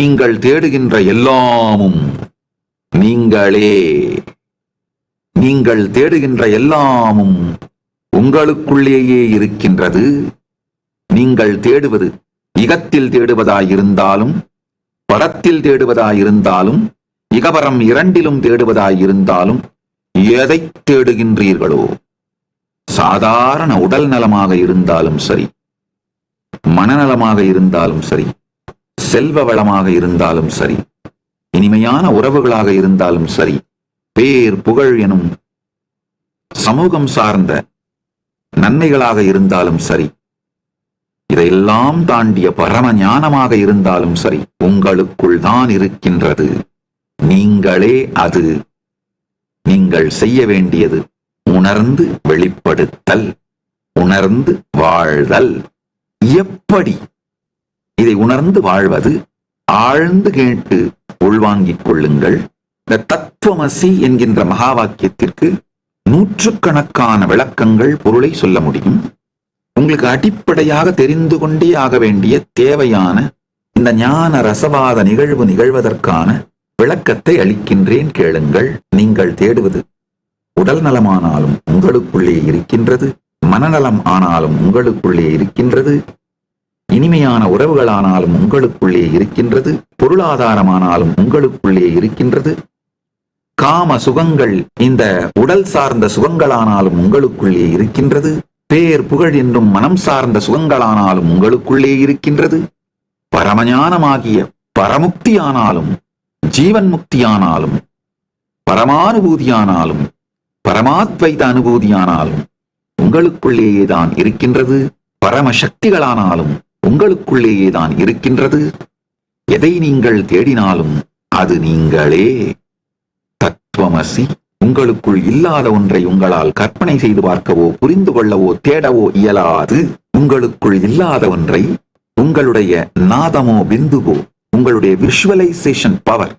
நீங்கள் தேடுகின்ற எல்லாமும் நீங்களே. நீங்கள் தேடுகின்ற எல்லாமும் உங்களுக்குள்ளேயே இருக்கின்றது. நீங்கள் தேடுவது இகத்தில் தேடுவதாயிருந்தாலும் படத்தில் தேடுவதாயிருந்தாலும் இகபரம் இரண்டிலும் தேடுவதாயிருந்தாலும் எதை தேடுகின்றீர்களோ? சாதாரண உடல் நலமாக இருந்தாலும் சரி மனநலமாக இருந்தாலும் சரி செல்வ வளமாக இருந்தாலும் சரி இனிமையான உறவுகளாக இருந்தாலும் சரி பேர் புகழ் எனும் சமூகம் சார்ந்த நன்மைகளாக இருந்தாலும் சரி இதையெல்லாம் தாண்டிய பரம ஞானமாக இருந்தாலும் சரி உங்களுக்குள் தான் இருக்கின்றது. நீங்களே அது. நீங்கள் செய்ய வேண்டியது உணர்ந்து வெளிப்படுத்தல் உணர்ந்து வாழ்தல். எப்படி இதை உணர்ந்து வாழ்வது ஆழ்ந்து கேட்டு உள்வாங்கிக் கொள்ளுங்கள். இந்த தத்துவமசி என்கின்ற மகா வாக்கியத்திற்கு நூற்றுக்கணக்கான விளக்கங்கள் பொருளை சொல்ல முடியும். உங்களுக்கு அடிப்படையாக தெரிந்து கொண்டே ஆக வேண்டிய தேவையான இந்த ஞான ரசவாத நிகழ்வு நிகழ்வதற்கான விளக்கத்தை அளிக்கின்றேன் கேளுங்கள். நீங்கள் தேடுவது உடல் நலமானாலும் உங்களுக்குள்ளே இருக்கின்றது மனநலம் ஆனாலும் உங்களுக்குள்ளே இருக்கின்றது. இனிமையான உறவுகளானாலும் உங்களுக்குள்ளே இருக்கின்றது பொருளாதாரமானாலும் உங்களுக்குள்ளே இருக்கின்றது. காம சுகங்கள் இந்த உடல் சார்ந்த சுகங்களானாலும் உங்களுக்குள்ளே இருக்கின்றது. பேர் புகழ் என்றும் மனம் சார்ந்த சுகங்களானாலும் உங்களுக்குள்ளே இருக்கின்றது. பரமஞானமாகிய பரமுக்தியானாலும் ஜீவன் முக்தியானாலும் பரமானுபூதியானாலும் பரமாத்வைத அனுபூதியானாலும் உங்களுக்குள்ளேயே தான் இருக்கின்றது. பரமசக்திகளானாலும் உங்களுக்குள்ளேயே தான் இருக்கின்றது. எதை நீங்கள் தேடினாலும் அது நீங்களே. தத்துவமசி உங்களுக்குள் இல்லாத ஒன்றை உங்களால் கற்பனை செய்து பார்க்கவோ புரிந்து கொள்ளவோ தேடவோ இயலாது. உங்களுக்குள் இல்லாத ஒன்றை உங்களுடைய நாதமோ பிந்துவோ உங்களுடைய விஷுவலைசேஷன் பவர்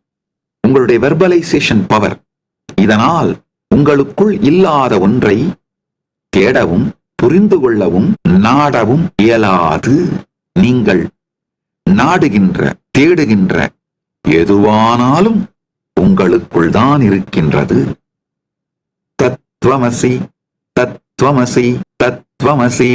உங்களுடைய வெர்பலைசேஷன் பவர் இதனால் உங்களுக்குள் இல்லாத ஒன்றை தேடவும் புரிந்து கொள்ளவும் நாடவும் இயலாது. நீங்கள் நாடுகின்ற தேடுகின்ற எதுவானாலும் உங்களுக்குள் தான் இருக்கின்றது. தத்துவமசி தத்துவமசி தத்துவமசி